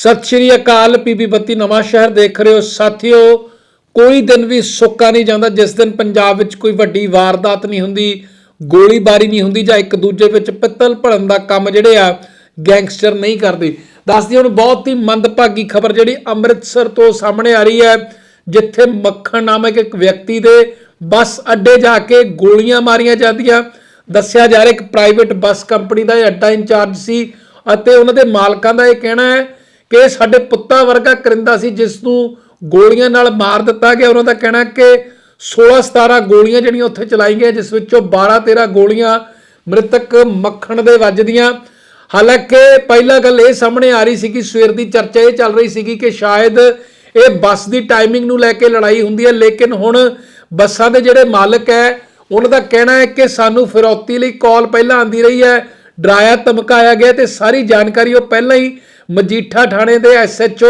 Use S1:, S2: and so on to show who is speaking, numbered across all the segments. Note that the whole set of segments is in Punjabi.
S1: ਸਤਿ ਸ਼੍ਰੀ ਅਕਾਲ ਪੀਬੀ ਬੱਤੀ, ਨਵਾਂ ਸ਼ਹਿਰ ਦੇਖ ਰਹੇ ਹੋ ਸਾਥੀਓ। ਕੋਈ ਦਿਨ ਵੀ ਸੁੱਕਾ ਨਹੀਂ ਜਾਂਦਾ, ਜਿਸ ਦਿਨ ਪੰਜਾਬ ਵਿੱਚ ਕੋਈ ਵੱਡੀ ਵਾਰਦਾਤ ਨਹੀਂ ਹੁੰਦੀ, ਗੋਲੀਬਾਰੀ ਨਹੀਂ ਹੁੰਦੀ ਜਾਂ ਇੱਕ ਦੂਜੇ ਵਿੱਚ ਪਿੱਤਲ ਭੜਨ ਦਾ ਕੰਮ ਜਿਹੜੇ ਆ, ਗੈਂਗਸਟਰ ਨਹੀਂ ਕਰਦੇ। ਦੱਸਦੀ ਹੁਣ ਬਹੁਤ ਹੀ ਮੰਦਭਾਗੀ ਖਬਰ ਜਿਹੜੀ ਅੰਮ੍ਰਿਤਸਰ ਤੋਂ ਸਾਹਮਣੇ ਆ ਰਹੀ ਹੈ, ਜਿੱਥੇ ਮੱਖਣ ਨਾਮਕ ਇੱਕ ਵਿਅਕਤੀ ਦੇ ਬੱਸ ਅੱਡੇ ਜਾ ਕੇ ਗੋਲੀਆਂ ਮਾਰੀਆਂ ਜਾਂਦੀਆਂ। ਦੱਸਿਆ ਜਾ ਰਿਹਾ, ਇੱਕ ਪ੍ਰਾਈਵੇਟ ਬੱਸ ਕੰਪਨੀ ਦਾ ਇਹ ਅੱਡਾ ਇੰਚਾਰਜ ਸੀ ਅਤੇ ਉਹਨਾਂ ਦੇ ਮਾਲਕਾਂ ਦਾ ਇਹ ਕਹਿਣਾ ਹੈ ਕਿ ਸਾਡੇ ਪੁੱਤਾਂ ਵਰਗਾ ਕਰਿੰਦਾ ਸੀ, ਜਿਸ ਨੂੰ ਗੋਲੀਆਂ ਨਾਲ ਮਾਰ ਦਿੱਤਾ ਗਿਆ। ਉਹਨਾਂ ਦਾ ਕਹਿਣਾ ਕਿ 16 17 ਗੋਲੀਆਂ ਜਿਹੜੀਆਂ ਉੱਥੇ ਚਲਾਈ ਗਈਆਂ, ਜਿਸ ਵਿੱਚੋਂ 12 13 ਗੋਲੀਆਂ ਮ੍ਰਿਤਕ ਮੱਖਣ ਦੇ ਵੱਜਦੀਆਂ। ਹਾਲਾਂਕਿ ਪਹਿਲਾ ਗੱਲ ਇਹ ਸਾਹਮਣੇ ਆ ਰਹੀ ਸੀ ਕਿ ਸਵੇਰ ਦੀ ਚਰਚਾ ਇਹ ਚੱਲ ਰਹੀ ਸੀਗੀ ਕਿ ਸ਼ਾਇਦ ਇਹ ਬੱਸ ਦੀ ਟਾਈਮਿੰਗ ਨੂੰ ਲੈ ਕੇ ਲੜਾਈ ਹੁੰਦੀ ਹੈ, ਲੇਕਿਨ ਹੁਣ ਬੱਸਾਂ ਦੇ ਜਿਹੜੇ ਮਾਲਕ ਹੈ, ਉਹਨਾਂ ਦਾ ਕਹਿਣਾ ਹੈ ਕਿ ਸਾਨੂੰ ਫਿਰੌਤੀ ਲਈ ਕਾਲ ਪਹਿਲਾਂ ਆਂਦੀ ਰਹੀ ਹੈ, ਡਰਾਇਆ ਧਮਕਾਇਆ ਗਿਆ ਤੇ ਸਾਰੀ ਜਾਣਕਾਰੀ ਉਹ ਪਹਿਲਾਂ ਹੀ ਮਜੀਠਾ ਥਾਣੇ ਦੇ ਐਸਐਚਓ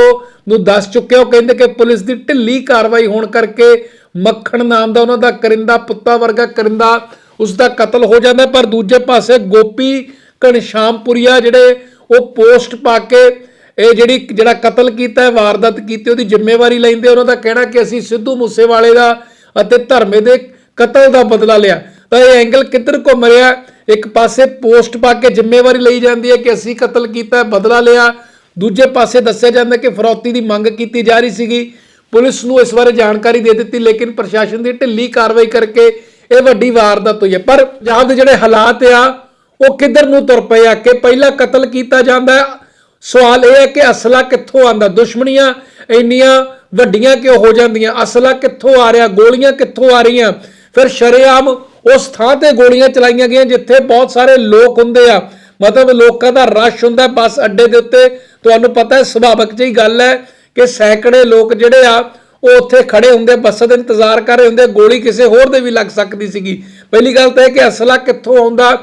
S1: ਨੂੰ ਦੱਸ ਚੁੱਕੇ ਉਹ ਕਹਿੰਦੇ ਕਿ ਪੁਲਿਸ ਦੀ ਢਿੱਲੀ ਕਾਰਵਾਈ ਹੋਣ ਕਰਕੇ ਮੱਖਣ ਨਾਮ ਦਾ ਉਹਨਾਂ ਦਾ ਕਰਿੰਦਾ, ਪੁੱਤਾ ਵਰਗਾ ਕਰਿੰਦਾ ਉਸ ਦਾ ਕਤਲ ਹੋ ਜਾਂਦਾ। ਪਰ ਦੂਜੇ ਪਾਸੇ ਗੋਪੀ ਘਣਸ਼ਾਮਪੁਰੀਆ ਜਿਹੜੇ ਉਹ ਪੋਸਟ ਪਾ ਕੇ ਇਹ ਜਿਹੜੀ, ਜਿਹੜਾ ਕਤਲ ਕੀਤਾ ਹੈ ਵਾਰਦਾਤ ਕੀਤੀ, ਉਹਦੀ ਜ਼ਿੰਮੇਵਾਰੀ ਲੈਂਦੇ। ਉਹਨਾਂ ਦਾ ਕਹਿਣਾ ਕਿ ਅਸੀਂ ਸਿੱਧੂ ਮੂਸੇਵਾਲੇ ਦਾ ਅਤੇ ਧਰਮੇ ਦੇ ਕਤਲ ਦਾ ਬਦਲਾ ਲਿਆ। ਤਾਂ ਇਹ ਐਂਗਲ ਕਿੱਧਰ ਘੁੰਮ ਰਿਹਾ? ਇੱਕ ਪਾਸੇ ਪੋਸਟ ਪਾ ਕੇ ਜ਼ਿੰਮੇਵਾਰੀ ਲਈ ਜਾਂਦੀ ਹੈ ਕਿ ਅਸੀਂ ਕਤਲ ਕੀਤਾ, ਬਦਲਾ ਲਿਆ। ਦੂਜੇ ਪਾਸੇ ਦੱਸਿਆ ਜਾਂਦਾ ਕਿ ਫਰੌਤੀ ਦੀ ਮੰਗ ਕੀਤੀ ਜਾ ਰਹੀ ਸੀਗੀ। ਪੁਲਿਸ ਨੂੰ ਇਸ ਬਾਰੇ ਜਾਣਕਾਰੀ ਦੇ ਦਿੱਤੀ, ਲੇਕਿਨ ਪ੍ਰਸ਼ਾਸਨ ਦੀ ਢਿੱਲੀ ਕਾਰਵਾਈ ਕਰਕੇ ਇਹ ਵੱਡੀ ਵਾਰਦਾਤ ਹੋਈ ਹੈ। ਪਰ ਪੰਜਾਬ ਦੇ ਜਿਹੜੇ ਹਾਲਾਤ ਆ, ਉਹ ਕਿੱਧਰ ਨੂੰ ਤੁਰ ਪਏ ਆ? ਕਿ ਪਹਿਲਾਂ ਕਤਲ ਕੀਤਾ ਜਾਂਦਾ ਹੈ? ਸਵਾਲ ਇਹ ਹੈ ਕਿ ਅਸਲਾ ਕਿੱਥੋਂ ਆਂਦਾ ਦੁਸ਼ਮਣੀਆਂ ਇੰਨੀਆਂ ਵੱਡੀਆਂ ਕਿਉਂ ਹੋ ਜਾਂਦੀਆਂ? ਅਸਲਾ ਕਿੱਥੋਂ ਆ ਰਿਹਾ? ਗੋਲੀਆਂ ਕਿੱਥੋਂ ਆ ਰਹੀਆਂ? ਫਿਰ ਸ਼ਰੇਆਮ ਉਸ ਥਾਂ ਤੇ ਗੋਲੀਆਂ ਚਲਾਈਆਂ ਗਈਆਂ ਜਿੱਥੇ ਬਹੁਤ ਸਾਰੇ ਲੋਕ ਹੁੰਦੇ ਆ। ਮਤਲਬ ਲੋਕਾਂ ਦਾ ਰਸ਼ ਹੁੰਦਾ ਬੱਸ ਅੱਡੇ ਦੇ ਉੱਤੇ। ਤੁਹਾਨੂੰ ਪਤਾ ਹੈ, ਸੁਭਾਵਿਕ ਜਿਹੀ ਗੱਲ ਹੈ ਕਿ ਸੈਂਕੜੇ ਲੋਕ ਜਿਹੜੇ ਆ, ਉਹ ਉੱਥੇ ਖੜੇ ਹੁੰਦੇ, ਬੱਸ ਦਾ ਇੰਤਜ਼ਾਰ ਕਰ ਰਹੇ ਹੁੰਦੇ, ਗੋਲੀ ਕਿਸੇ ਹੋਰ ਦੇ ਵੀ ਲੱਗ ਸਕਦੀ ਸੀਗੀ। ਪਹਿਲੀ ਗੱਲ ਤਾਂ ਇਹ ਕਿ ਅਸਲਾ ਕਿੱਥੋਂ ਆਉਂਦਾ?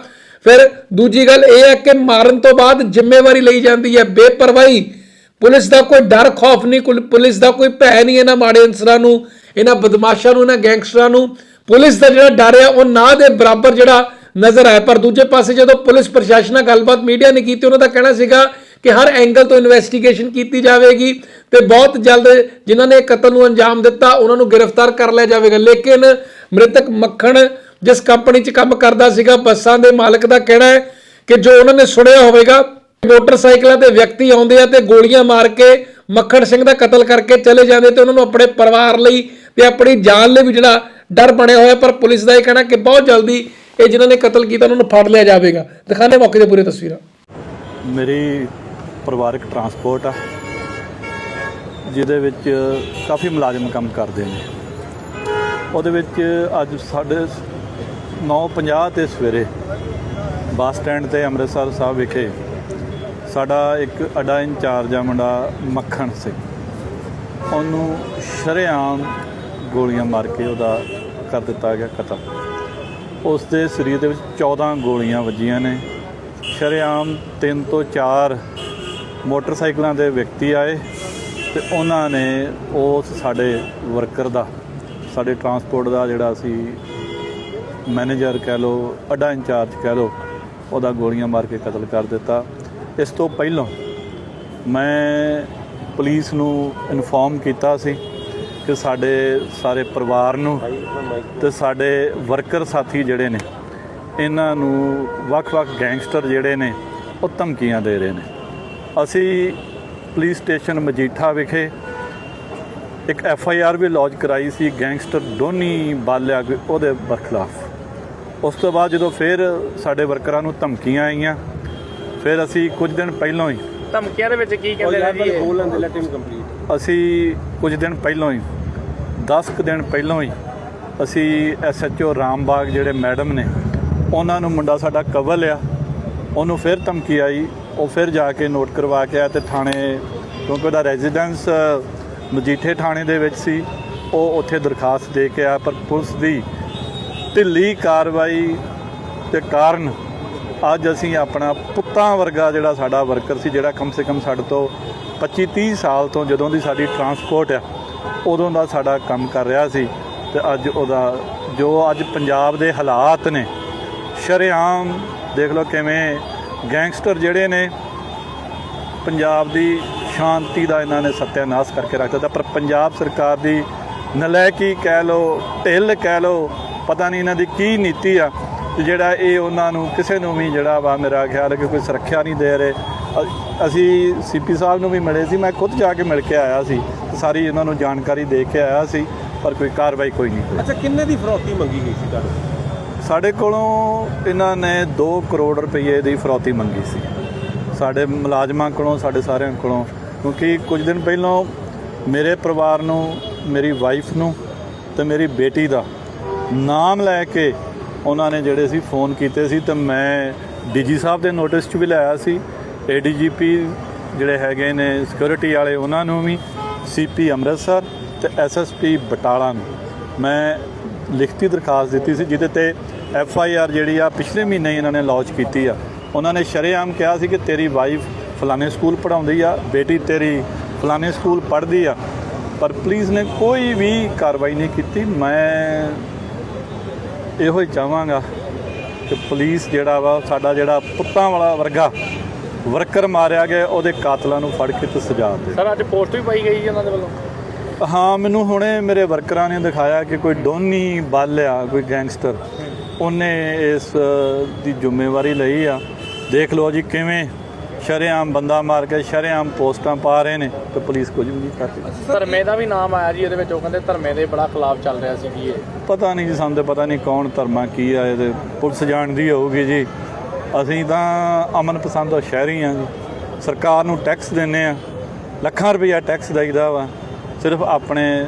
S1: ਫਿਰ ਦੂਜੀ ਗੱਲ ਇਹ ਹੈ ਕਿ ਮਾਰਨ ਤੋਂ ਬਾਅਦ ਜ਼ਿੰਮੇਵਾਰੀ ਲਈ ਜਾਂਦੀ ਹੈ, ਬੇਪਰਵਾਹੀ। ਪੁਲਿਸ ਦਾ ਕੋਈ ਡਰ, ਖੌਫ ਨਹੀਂ ਕੋਈ ਪੁਲਿਸ ਦਾ ਕੋਈ ਭੈ ਨਹੀਂ ਇਹਨਾਂ ਮਾੜੇ ਅਨਸਰਾਂ ਨੂੰ, ਇਹਨਾਂ ਬਦਮਾਸ਼ਾਂ ਨੂੰ, ਇਹਨਾਂ ਗੈਂਗਸਟਰਾਂ ਨੂੰ। ਪੁਲਿਸ ਦਾ ਜਿਹੜਾ ਡਰ ਆ, ਉਹ ਨਾ ਦੇ, ਬਰਾਬਰ ਜਿਹੜਾ ਨਜ਼ਰ ਆਇਆ। ਪਰ ਦੂਜੇ ਪਾਸੇ ਜਦੋਂ ਪੁਲਿਸ ਪ੍ਰਸ਼ਾਸਨ ਨਾਲ ਗੱਲਬਾਤ ਮੀਡੀਆ ਨੇ ਕੀਤੀ, ਉਹਨਾਂ ਦਾ ਕਹਿਣਾ ਸੀਗਾ ਕਿ ਹਰ ਐਂਗਲ ਤੋਂ ਇਨਵੈਸਟੀਗੇਸ਼ਨ ਕੀਤੀ ਜਾਵੇਗੀ ਤੇ ਬਹੁਤ ਜਲਦ ਜਿਨ੍ਹਾਂ ਨੇ ਕਤਲ ਨੂੰ ਅੰਜਾਮ ਦਿੱਤਾ, ਉਹਨਾਂ ਨੂੰ ਗ੍ਰਿਫਤਾਰ ਕਰ ਲਿਆ ਜਾਵੇਗਾ। ਲੇਕਿਨ ਮ੍ਰਿਤਕ ਮੱਖਣ ਜਿਸ ਕੰਪਨੀ 'ਚ ਕੰਮ ਕਰਦਾ ਸੀਗਾ, ਬੱਸਾਂ ਦੇ ਮਾਲਕ ਦਾ ਕਹਿਣਾ ਹੈ ਕਿ ਜੋ ਉਹਨਾਂ ਨੇ ਸੁਣਿਆ ਹੋਵੇਗਾ, ਮੋਟਰਸਾਈਕਲਾਂ ਤੇ ਵਿਅਕਤੀ ਆਉਂਦੇ ਆ ਤੇ ਗੋਲੀਆਂ ਮਾਰ ਕੇ ਮੱਖਣ ਸਿੰਘ ਦਾ ਕਤਲ ਕਰਕੇ ਚਲੇ ਜਾਂਦੇ ਤੇ ਉਹਨਾਂ ਨੂੰ ਆਪਣੇ ਪਰਿਵਾਰ ਲਈ ਤੇ ਆਪਣੀ ਜਾਨ ਲਈ ਵੀ ਜਿਹੜਾ ਡਰ ਬਣਿਆ ਹੋਇਆ। ਪਰ ਪੁਲਿਸ ਦਾ ਇਹ ਕਹਿਣਾ ਕਿ ਬਹੁਤ ਜਲਦੀ ਇਹ ਜਿਨ੍ਹਾਂ ਨੇ ਕਤਲ ਕੀਤਾ, ਉਹਨਾਂ ਨੂੰ ਫੜ ਲਿਆ ਜਾਵੇਗਾ। ਦਿਖਾਣੇ ਮੌਕੇ ਦੇ ਪੂਰੇ ਤਸਵੀਰਾਂ।
S2: ਮੇਰੀ ਪਰਿਵਾਰਕ ਟਰਾਂਸਪੋਰਟ ਆ, ਜਿਹਦੇ ਵਿੱਚ ਕਾਫੀ ਮੁਲਾਜ਼ਮ ਕੰਮ ਕਰਦੇ ਨੇ। ਉਹਦੇ ਵਿੱਚ ਅੱਜ ਸਾਡੇ 9:50 ਤੇ ਸਵੇਰੇ ਬੱਸ ਸਟੈਂਡ ਤੇ ਅੰਮ੍ਰਿਤਸਰ ਸਾਹਿਬ ਵਿਖੇ ਸਾਡਾ ਇੱਕ ਅਡਾ ਇੰਚਾਰਜ ਆ, ਮੁੰਡਾ ਮੱਖਣ ਸਿੰਘ। ਉਹਨੂੰ ਸ਼ਰੇਆਮ ਗੋਲੀਆਂ ਮਾਰ ਕੇ ਉਹਦਾ ਕਰ ਦਿੱਤਾ ਗਿਆ ਕਤਲ। ਉਸ ਦੇ ਸਰੀਰ ਦੇ ਵਿੱਚ 14 ਗੋਲੀਆਂ ਵੱਜੀਆਂ ਨੇ। ਸ਼ਰੇਆਮ 3 ਤੋਂ 4 ਮੋਟਰਸਾਈਕਲਾਂ ਦੇ ਵਿਅਕਤੀ ਆਏ ਤੇ ਉਹਨਾਂ ਨੇ ਉਸ ਸਾਡੇ ਵਰਕਰ ਦਾ, ਸਾਡੇ ਟਰਾਂਸਪੋਰਟ ਦਾ ਜਿਹੜਾ ਸੀ ਮੈਨੇਜਰ ਕਹਿ ਲਓ, ਅੱਡਾ ਇੰਚਾਰਜ ਕਹਿ ਲਓ, ਉਹਦਾ ਗੋਲੀਆਂ ਮਾਰ ਕੇ ਕਤਲ ਕਰ ਦਿੱਤਾ। ਇਸ ਤੋਂ ਪਹਿਲਾਂ ਮੈਂ ਪੁਲਿਸ ਨੂੰ ਇਨਫੋਰਮ ਕੀਤਾ ਸੀ ਕਿ ਸਾਡੇ ਸਾਰੇ ਪਰਿਵਾਰ ਨੂੰ ਤੇ ਸਾਡੇ ਵਰਕਰ ਸਾਥੀ ਜਿਹੜੇ ਨੇ ਇਹਨਾਂ ਨੂੰ ਵੱਖ-ਵੱਖ ਗੈਂਗਸਟਰ ਜਿਹੜੇ ਨੇ ਉਹ ਧਮਕੀਆਂ ਦੇ ਰਹੇ ਨੇ। ਅਸੀਂ ਪੁਲਿਸ ਸਟੇਸ਼ਨ ਮਜੀਠਾ ਵਿਖੇ ਇੱਕ ਐਫ ਆਈ ਆਰ ਵੀ ਲੌਂਚ ਕਰਾਈ ਸੀ ਗੈਂਗਸਟਰ ਡੋਨੀ ਬਾਲਿਆ ਉਹਦੇ ਬਰਖਲਾਫ। ਉਸ ਤੋਂ ਬਾਅਦ ਜਦੋਂ ਫਿਰ ਸਾਡੇ ਵਰਕਰਾਂ ਨੂੰ ਧਮਕੀਆਂ ਆਈਆਂ ਫਿਰ ਅਸੀਂ ਕੁਝ ਦਿਨ ਪਹਿਲਾਂ ਹੀ
S3: ਧਮਕੀਆਂ ਦੇ ਵਿੱਚ ਕੀ ਕਹਿੰਦੇ ਨੇ ਜੀ?
S2: ਅਸੀਂ ਕੁਝ ਦਿਨ ਪਹਿਲਾਂ ਹੀ 10 ਕੁ ਦਿਨ ਪਹਿਲਾਂ ਹੀ ਅਸੀਂ ਐਸਐਚਓ ਰਾਮਬਾਗ ਜਿਹੜੇ ਮੈਡਮ ਨੇ, ਉਹਨਾਂ ਨੂੰ ਮੁੰਡਾ ਸਾਡਾ ਕਵਲ ਆ ਉਹਨੂੰ ਫਿਰ ਧਮਕੀ ਆਈ। ਉਹ ਫਿਰ ਜਾ ਕੇ ਨੋਟ ਕਰਵਾ ਕੇ ਆਇਆ ਤੇ ਥਾਣੇ, ਕਿਉਂਕਿ ਉਹਦਾ ਰੈਜ਼ੀਡੈਂਸ ਮਜੀਠੇ ਥਾਣੇ ਦੇ ਵਿੱਚ ਸੀ। ਉਹ ਉੱਥੇ ਦਰਖਾਸਤ ਦੇ ਕੇ ਆਇਆ, ਪਰ ਪੁਲਿਸ ਦੀ ਢਿੱਲੀ ਕਾਰਵਾਈ ਦੇ ਕਾਰਨ ਅੱਜ ਅਸੀਂ ਆਪਣਾ ਪੁੱਤਾਂ ਵਰਗਾ ਜਿਹੜਾ ਸਾਡਾ ਵਰਕਰ ਸੀ, ਜਿਹੜਾ ਕਮ ਸੇ ਕਮ ਸਾਡੇ ਤੋਂ 25 30 ਸਾਲ ਤੋਂ ਜਦੋਂ ਦੀ ਸਾਡੀ ਟਰਾਂਸਪੋਰਟ ਆ ਉਦੋਂ ਦਾ ਸਾਡਾ ਕੰਮ ਕਰ ਰਿਹਾ ਸੀ ਤੇ ਅੱਜ ਉਹਦਾ ਜੋ ਅੱਜ ਪੰਜਾਬ ਦੇ ਹਾਲਾਤ ਨੇ, ਸ਼ਰੇਆਮ ਦੇਖ ਲਓ ਕਿਵੇਂ ਗੈਂਗਸਟਰ ਜਿਹੜੇ ਨੇ, ਪੰਜਾਬ ਦੀ ਸ਼ਾਂਤੀ ਦਾ ਇਹਨਾਂ ਨੇ ਸਤਿਆਨਾਸ ਕਰਕੇ ਰੱਖ ਦਿੱਤਾ। ਪਰ ਪੰਜਾਬ ਸਰਕਾਰ ਦੀ ਨਲਾਇਕੀ ਕਹਿ ਲਓ, ਢਿੱਲ ਕਹਿ ਲਓ, ਪਤਾ ਨਹੀਂ ਇਹਨਾਂ ਦੀ ਕੀ ਨੀਤੀ ਆ ਜਿਹੜਾ ਇਹ ਉਹਨਾਂ ਨੂੰ ਕਿਸੇ ਨੂੰ ਵੀ ਜਿਹੜਾ ਵਾ ਮੇਰਾ ਖਿਆਲ ਹੈ ਕਿ ਕੋਈ ਸੁਰੱਖਿਆ ਨਹੀਂ ਦੇ ਰਹੇ। ਅ- ਅਸੀਂ ਸੀਪੀ ਸਾਹਿਬ ਨੂੰ ਵੀ ਮਿਲੇ ਸੀ ਮੈਂ ਖੁਦ ਜਾ ਕੇ ਮਿਲ ਕੇ ਆਇਆ ਸੀ ਤੇ ਸਾਰੀ ਇਹਨਾਂ ਨੂੰ ਜਾਣਕਾਰੀ ਦੇ ਕੇ ਆਇਆ ਸੀ ਪਰ ਕੋਈ ਕਾਰਵਾਈ ਕੋਈ ਨਹੀਂ ਹੋਈ।
S3: ਅੱਛਾ ਕਿੰਨੇ ਦੀ ਫਰੌਤੀ ਮੰਗੀ ਗਈ ਸੀ ਤੁਹਾਨੂੰ
S2: ਸਾਡੇ ਕੋਲੋਂ ਇਹਨਾਂ ਨੇ 2 ਕਰੋੜ ਰੁਪਏ ਦੀ ਫਰੌਤੀ ਮੰਗੀ ਸੀ। ਸਾਡੇ ਮੁਲਾਜ਼ਮਾਂ ਕੋਲੋਂ ਸਾਡੇ ਸਾਰਿਆਂ ਕੋਲੋਂ ਕਿਉਂਕਿ ਕੁਝ ਦਿਨ ਪਹਿਲਾਂ ਮੇਰੇ ਪਰਿਵਾਰ ਨੂੰ ਮੇਰੀ ਵਾਈਫ ਨੂੰ ਤੇ ਮੇਰੀ ਬੇਟੀ ਦਾ ਨਾਮ ਲੈ ਕੇ ਉਹਨਾਂ ਨੇ ਜਿਹੜੇ ਸੀ ਫੋਨ ਕੀਤੇ ਸੀ ਤੇ ਮੈਂ ਡੀਜੀ ਸਾਹਿਬ ਦੇ ਨੋਟਿਸ 'ਚ ਵੀ ਲਾਇਆ ਸੀ। ਏਡੀਜੀਪੀ ਜਿਹੜੇ ਹੈਗੇ ਨੇ ਸਿਕਿਉਰਿਟੀ ਵਾਲੇ, ਉਹਨਾਂ ਨੂੰ ਵੀ ਸੀਪੀ ਅੰਮ੍ਰਿਤਸਰ ਤੇ ਐਸਐਸਪੀ ਬਟਾਲਾ ਨੂੰ। ਮੈਂ ਲਿਖਤੀ ਦਰਖਾਸਤ ਦਿੱਤੀ ਸੀ, ਜਿਹਦੇ ਤੇ ਐਫ ਆਈ ਆਰ ਜਿਹੜੀ ਆ, ਪਿਛਲੇ ਮਹੀਨੇ ਹੀ ਇਹਨਾਂ ਨੇ ਲਾਂਚ ਕੀਤੀ ਆ। ਉਹਨਾਂ ਨੇ ਸ਼ਰੇਆਮ ਕਿਹਾ ਸੀ ਕਿ ਤੇਰੀ ਵਾਈਫ ਫਲਾਣੇ ਸਕੂਲ ਪੜ੍ਹਾਉਂਦੀ ਆ, ਬੇਟੀ ਤੇਰੀ ਫਲਾਣੇ ਸਕੂਲ ਪੜ੍ਹਦੀ ਆ, ਪਰ ਪੁਲਿਸ ਨੇ ਕੋਈ ਵੀ ਕਾਰਵਾਈ ਨਹੀਂ ਕੀਤੀ। ਮੈਂ ਇਹੋ ਹੀ ਚਾਹਾਂਗਾ ਕਿ ਪੁਲਿਸ ਜਿਹੜਾ ਵਾ, ਸਾਡਾ ਜਿਹੜਾ ਪੁੱਤਾਂ ਵਾਲਾ ਵਰਗਾ ਵਰਕਰ ਮਾਰਿਆ ਗਿਆ ਉਹਦੇ ਕਾਤਲਾਂ ਨੂੰ ਫੜ ਕੇ ਤੇ ਸਜ਼ਾ ਦੇ
S3: ਸਰ ਅੱਜ ਪੋਸਟ ਵੀ ਪਾਈ ਗਈ ਜੀ ਉਹਨਾਂ ਦੇ ਵੱਲੋਂ?
S2: ਹਾਂ ਮੈਨੂੰ ਹੁਣੇ ਮੇਰੇ ਵਰਕਰਾਂ ਨੇ ਦਿਖਾਇਆ ਕਿ ਕੋਈ ਡੋਨੀ ਬੱਲ ਆ ਕੋਈ ਗੈਂਗਸਟਰ। ਉਹਨੇ ਇਸ ਦੀ ਜ਼ਿੰਮੇਵਾਰੀ ਲਈ ਆ। ਦੇਖ ਲਓ ਜੀ ਕਿਵੇਂ ਸ਼ਰੇਆਮ ਬੰਦਾ ਮਾਰ ਕੇ ਸ਼ਰੇਆਮ ਪੋਸਟਾਂ ਪਾ ਰਹੇ ਨੇ ਤੇ ਪੁਲਿਸ ਕੁਝ ਵੀ ਨਹੀਂ ਕਰ ਰਹੀ।
S3: ਧਰਮੇ ਦਾ ਵੀ ਨਾਮ ਆਇਆ ਜੀ ਇਹਦੇ ਵਿੱਚ ਉਹ ਕਹਿੰਦੇ ਧਰਮੇ ਦੇ ਬੜਾ ਖਿਲਾਫ ਚੱਲ ਰਿਹਾ ਸੀ ਜੀ ਇਹ।
S2: ਪਤਾ ਨਹੀਂ ਜੀ ਸਾਨੂੰ ਤਾਂ ਪਤਾ ਨਹੀਂ ਕੌਣ ਧਰਮਾ ਕੀ ਆ ਇਹਦੇ ਪੁਲਿਸ ਜਾਣਦੀ ਹੋਊਗੀ ਜੀ। ਅਸੀਂ ਤਾਂ ਅਮਨ ਪਸੰਦ ਸ਼ਹਿਰੀ ਆ ਜੀ। ਸਰਕਾਰ ਨੂੰ ਟੈਕਸ ਦਿੰਨੇ ਆ। ਲੱਖਾਂ ਰੁਪਈਆ ਟੈਕਸ ਦੇਈਦਾ ਵਾ। ਸਿਰਫ ਆਪਣੇ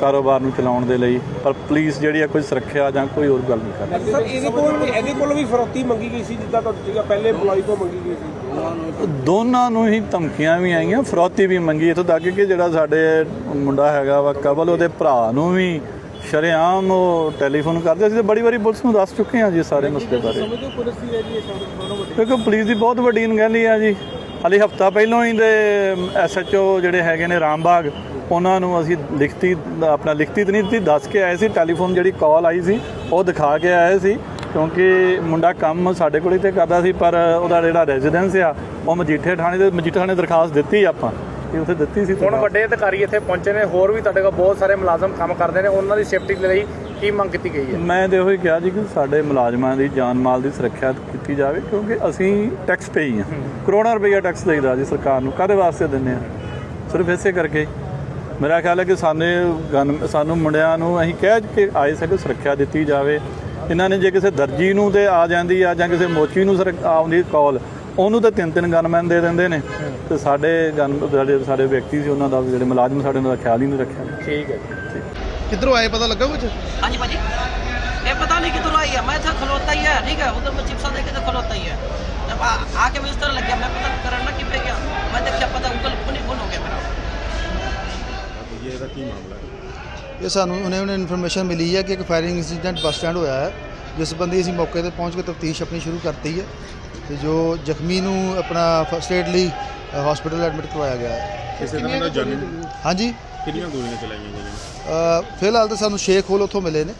S2: ਕਾਰੋਬਾਰ ਨੂੰ ਚਲਾਉਣ ਦੇ ਲਈ। ਪਰ ਪੁਲਿਸ ਜਿਹੜੀ ਆ ਕੋਈ ਸੁਰੱਖਿਆ ਜਾਂ ਕੋਈ ਹੋਰ ਗੱਲ ਨਹੀਂ ਕਰਦੀ।
S4: ਸਰ ਇਹਦੇ ਕੋਲ ਵੀ ਇਹਦੇ ਕੋਲ ਵੀ ਫਰੌਤੀ ਮੰਗੀ ਗਈ ਸੀ ਜਿੱਦਾਂ ਤੁਹਾਨੂੰ ਸੀਗਾ ਪਹਿਲੇ EMPLOYE ਤੋਂ ਮੰਗੀ ਗਈ ਸੀ?
S2: ਦੋਨਾਂ ਨੂੰ ਹੀ ਧਮਕੀਆਂ ਵੀ ਆਈਆਂ। ਫਰੌਤੀ ਵੀ ਮੰਗੀ। ਇੱਥੋਂ ਤੱਕ ਕਿ ਜਿਹੜਾ ਸਾਡੇ ਮੁੰਡਾ ਹੈਗਾ ਵਾ ਕਬਲ ਉਹਦੇ ਭਰਾ ਨੂੰ ਵੀ ਸ਼ਰੇਆਮ ਉਹ ਟੈਲੀਫੋਨ ਕਰਦੇ ਅਸੀਂ ਤਾਂ ਬੜੀ ਵਾਰੀ ਪੁਲਿਸ ਨੂੰ ਦੱਸ ਚੁੱਕੇ ਹਾਂ ਜੀ ਸਾਰੇ ਮਸਲੇ ਬਾਰੇ।
S4: ਸਮਝਦੇ ਹੋ ਪੁਲਿਸ ਦੀ ਹੈ ਜੀ ਇਹ ਦੋਨੋਂ ਵੱਡੀ।
S2: ਕਿਉਂਕਿ ਪੁਲਿਸ ਦੀ ਬਹੁਤ ਵੱਡੀ ਅਣਗਹਿਲੀ ਆ ਜੀ। ਹਾਲੇ ਹਫਤਾ ਪਹਿਲਾਂ ਹੀ ਦੇ ਐਸਐਚਓ ਜਿਹੜੇ ਹੈਗੇ ਨੇ ਰਾਮਬਾਗ ਉਹਨਾਂ ਨੂੰ ਅਸੀਂ ਲਿਖਤੀ ਆਪਣਾ ਲਿਖਤੀ ਤਾਂ ਨਹੀਂ ਦਿੱਤੀ ਦੱਸ ਕੇ ਆਏ ਸੀ। ਟੈਲੀਫੋਨ ਜਿਹੜੀ ਕਾਲ ਆਈ ਸੀ ਉਹ ਦਿਖਾ ਕੇ ਆਏ ਸੀ। ਕਿਉਂਕਿ ਮੁੰਡਾ ਕੰਮ ਸਾਡੇ ਕੋਲ ਹੀ ਤੇ ਕਰਦਾ ਸੀ ਪਰ ਉਹਦਾ ਜਿਹੜਾ ਰੈਜ਼ੀਡੈਂਸ ਆ ਉਹ ਮਜੀਠੇ ਥਾਣੇ ਦੇ ਮਜੀਠੇ ਥਾਣੇ ਦਰਖਾਸਤ ਦਿੱਤੀ ਆਪਾਂ। ਕਿ ਉੱਥੇ ਦਿੱਤੀ ਸੀ
S3: ਹੁਣ ਵੱਡੇ ਅਧਿਕਾਰੀ ਇੱਥੇ ਪਹੁੰਚੇ ਨੇ ਹੋਰ ਵੀ ਤੁਹਾਡੇ ਕੋਲ ਬਹੁਤ ਸਾਰੇ ਮੁਲਾਜ਼ਮ ਕੰਮ ਕਰਦੇ ਨੇ ਉਹਨਾਂ ਦੀ ਸੇਫਟੀ ਲਈ ਕੀ ਮੰਗ ਕੀਤੀ ਗਈ ਹੈ?
S2: ਮੈਂ ਤੇ ਉਹੀ ਕਿਹਾ ਜੀ ਕਿ ਸਾਡੇ ਮੁਲਾਜ਼ਮਾਂ ਦੀ ਜਾਨ ਮਾਲ ਦੀ ਸੁਰੱਖਿਆ ਕੀਤੀ ਜਾਵੇ ਕਿਉਂਕਿ ਅਸੀਂ ਟੈਕਸ ਪੇਈ ਆ ਕਰੋੜਾਂ ਰੁਪਈਆ ਟੈਕਸ ਦੇਈਦਾ ਜੀ ਸਰਕਾਰ ਨੂੰ ਕਾਹਦੇ ਵਾਸਤੇ ਦਿੰਦੇ ਆ? ਸਿਰਫ ਇਸੇ ਕਰਕੇ। ਮੇਰਾ ਖਿਆਲ ਹੈ ਕਿ ਸਾਨੂੰ ਗਨ- ਸਾਨੂੰ ਮੁੰਡਿਆਂ ਨੂੰ ਅਸੀਂ ਕਹਿ ਕੇ ਆਏ ਸੀ ਕਿ ਸੁਰੱਖਿਆ ਦਿੱਤੀ ਜਾਵੇ। ਇਹਨਾਂ ਨੇ ਜੇ ਕਿਸੇ ਦਰਜੀ ਨੂੰ ਤੇ ਆ ਜਾਂਦੀ ਆ ਜਾਂ ਕਿਸੇ ਮੋਚੀ ਨੂੰ ਆਉਂਦੀ ਕਾਲ ਉਹਨੂੰ ਤਾਂ ਤਿੰਨ ਤਿੰਨ ਗਨਮੈਨ ਦੇ ਦਿੰਦੇ ਨੇ ਤੇ ਸਾਡੇ ਗਨ ਜਿਹੜੇ ਸਾਡੇ ਵਿਅਕਤੀ ਸੀ ਉਹਨਾਂ ਦਾ ਜਿਹੜੇ ਮੁਲਾਜ਼ਮ ਸਾਡੇ ਉਹਨਾਂ ਦਾ ਖਿਆਲ ਹੀ ਨਹੀਂ ਰੱਖਿਆ
S3: ਠੀਕ ਹੈ ਜੀ
S5: ਕਿੱਧਰੋਂ ਆਏ ਪਤਾ ਲੱਗਾ ਕੁਝ
S6: हाँ जी भाजी ये पता नहीं किधर आई है मैं था खलोता ही है ठीक है उधर मैं चिप्सा देखे तो खलोता ही है जब आ, आके मैं इस तरह लग गया मैं पता करना कि पे गया मैं देखा पता गूगल फोन ही फोन हो गया मेरा
S5: ਇਹ ਸਾਨੂੰ ਉਹਨੇ ਉਹਨੇ ਇਨਫੋਰਮੇਸ਼ਨ ਮਿਲੀ ਹੈ ਕਿ ਇੱਕ ਫਾਇਰਿੰਗ ਇਨਸੀਡੈਂਟ ਬੱਸ ਸਟੈਂਡ ਹੋਇਆ ਹੈ ਜਿਸ ਸੰਬੰਧੀ ਅਸੀਂ ਮੌਕੇ ਤੇ ਪਹੁੰਚ ਕੇ ਤਫਤੀਸ਼ ਆਪਣੀ ਸ਼ੁਰੂ ਕਰਤੀ ਹੈ ਤੇ ਜੋ ਜ਼ਖਮੀ ਨੂੰ ਆਪਣਾ ਫਸਟ ਏਡ ਲਈ ਹਸਪੀਟਲ ਐਡਮਿਟ ਕਰਵਾਇਆ ਗਿਆ ਹੈ।
S7: ਕਿਸੇ ਤਰ੍ਹਾਂ ਦਾ ਜਾਨੀ
S5: ਹਾਂਜੀ।
S7: ਕਿੰਨੀਆਂ ਗੋਲੀਆਂ ਚਲਾਈਆਂ ਗਈਆਂ
S5: ਅ, ਫਿਲਹਾਲ ਤਾਂ ਸਾਨੂੰ ਸ਼ੇਖ ਹੋਲ ਉੱਥੋਂ ਮਿਲੇ ਨੇ।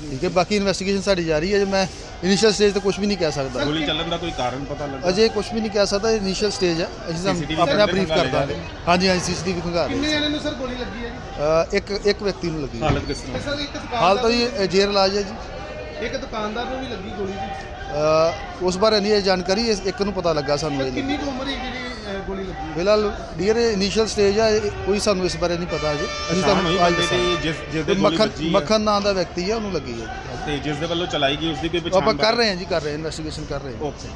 S5: ਠੀਕ ਹੈ ਬਾਕੀ ਇਨਵੈਸਟੀਗੇਸ਼ਨ ਸਾਡੀ ਜਾਰੀ ਹੈ। ਜੇ ਮੈਂ ਇਨੀਸ਼ੀਅਲ ਸਟੇਜ ਤੇ ਕੁਝ ਵੀ ਨਹੀਂ ਕਹਿ ਸਕਦਾ।
S7: ਗੋਲੀ ਚੱਲਣ ਦਾ ਕੋਈ ਕਾਰਨ ਪਤਾ ਲੱਗਾ?
S5: ਅਜੇ ਕੁਝ ਵੀ ਨਹੀਂ ਕਹਿ ਸਕਦਾ ਇਨੀਸ਼ੀਅਲ ਸਟੇਜ ਹੈ ਅਸੀਂ ਆਪਣੇ ਬਰੀਫ ਕਰ
S7: ਜਾ
S5: ਦਾਂਗੇ। ਹਾਂਜੀ ਹਾਂਜੀ ਸੀਸੀਟੀਵੀ ਖੰਗਾ ਰਹੇ ਕਿੰਨੇ ਜਣੇ ਨੂੰ ਸਰ ਗੋਲੀ ਲੱਗੀ ਹੈ ਜੀ? ਇੱਕ ਇੱਕ ਵਿਅਕਤੀ ਨੂੰ ਲੱਗੀ ਹੈ।
S7: ਹਾਲਤ ਕਿਸ ਤਰ੍ਹਾਂ?
S5: ਹਾਲ ਤਾਂ ਜੀ ਜੇਰ ਇਲਾਜ ਹੈ ਜੀ।
S4: ਇੱਕ ਦੁਕਾਨਦਾਰ ਨੂੰ ਵੀ ਲੱਗੀ ਗੋਲੀ
S5: ਅ, ਉਸ ਬਾਰੇ ਨਹੀਂ ਇਹ ਜਾਣਕਾਰੀ ਇਸ ਇੱਕ ਨੂੰ ਪਤਾ ਲੱਗਾ ਸਾਨੂੰ ਇਹ
S4: ਕਿੰਨੀ ਕੁ ਉਮਰ ਹੈ ਜਿਹੜੀ ਗੋਲੀ ਲੱਗੀ
S5: ਫਿਲਹਾਲ ਡੀਅਰ ਇਨੀਸ਼ੀਅਲ ਸਟੇਜ ਹੈ ਇਹ- ਕੋਈ ਸਾਨੂੰ ਇਸ ਬਾਰੇ ਨਹੀਂ ਪਤਾ ਅਜੇ ਅਸੀਂ ਤੁਹਾਨੂੰ ਅੱਜ ਦੱਸਾਂਗੇ
S7: ਜਿਸ ਜਿਸ ਦੇ
S5: ਤੇ
S7: ਗੋਲੀ
S5: ਮੱਖਣ
S7: ਵੱਜੀ ਹੈ
S5: ਮੱਖਣ ਨਾਂ ਦਾ ਵਿਅਕਤੀ ਹੈ ਉਹਨੂੰ ਲੱਗੀ ਹੈ।
S7: ਤੇ ਜਿਸ ਦੇ ਵੱਲੋਂ ਚਲਾਈ ਗਈ ਉਸ ਦੀ ਕੋਈ
S5: ਉਹ ਆਪਾਂ
S7: ਪਛਾਣ
S5: ਕਰ ਰਹੇ ਹਾਂ ਜੀ ਕਰ ਰਹੇ ਹਾਂ ਇਨਵੈਸਟੀਗੇਸ਼ਨ ਕਰ ਰਹੇ ਹਾਂ।
S7: ਓਕੇ